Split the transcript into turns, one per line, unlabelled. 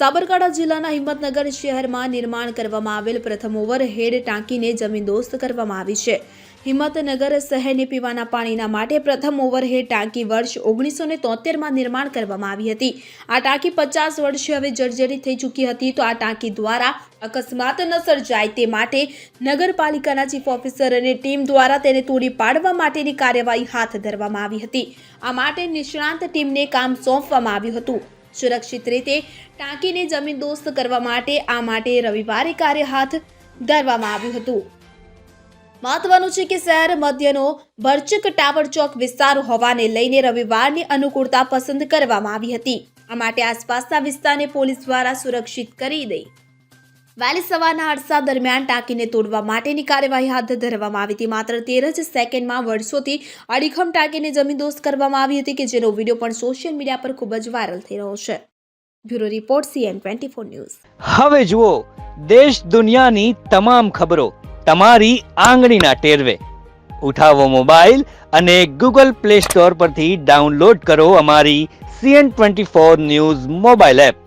સાબરકાંઠા જિલ્લાના હિંમતનગર શહેરમાં નિર્માણ કરવામાં આવેલ પ્રથમ ઓવરહેડ ટાંકીને જમીનદોસ્ત કરવામાં આવી છે. હિંમતનગર શહેરને પીવાના પાણીના માટે પ્રથમ ઓવરહેડ ટાંકી વર્ષ ઓગણીસો ને તોતેરમાં નિર્માણ કરવામાં આવી હતી. આ ટાંકી પચાસ વર્ષે હવે જર્જરિત થઈ ચૂકી હતી તો આ ટાંકી દ્વારા અકસ્માત ન સર્જાય તે માટે નગરપાલિકાના ચીફ ઓફિસર અને ટીમ દ્વારા તેને તોડી પાડવા માટેની કાર્યવાહી હાથ ધરવામાં આવી હતી. આ માટે નિષ્ણાંત ટીમને કામ સોંપવામાં આવ્યું હતું. સુરક્ષિત રીતે ટાંકીને જમીન દોસ્ત કરવા માટે આ માટે રવિવારે કાર્ય હાથ ધરવામાં આવ્યું હતું. મહત્વનું છે કે શહેર મધ્યનો ભરચક ટાવર ચોક વિસ્તાર હોવાને લઈને રવિવારની અનુકૂળતા પસંદ કરવામાં આવી હતી. આ માટે આસપાસના વિસ્તારને પોલીસ દ્વારા સુરક્ષિત કરી દઈ વહેલી સવારના અરસા દરમિયાન ટાંકીને તોડવા માટેની કાર્યવાહી હાથ ધરવામાં આવી હતી. માત્ર તેર જ સેકન્ડમાં વર્ષોથી અડીખમ ટાંકીને જમીનદોસ્ત કરવામાં આવી હતી કે જેનો વીડિયો પણ સોશિયલ મીડિયા પર ખૂબ જ વાયરલ થઈ રહ્યો છે. Bureau report CN twenty four news.
હવે જુઓ, દેશ દુનિયાની તમામ ખબરો તમારી આંગળીના ટેરવે. ઉઠાવો મોબાઈલ અને ગૂગલ પ્લે સ્ટોર પરથી ડાઉનલોડ કરો અમારી CN twenty four news mobile app.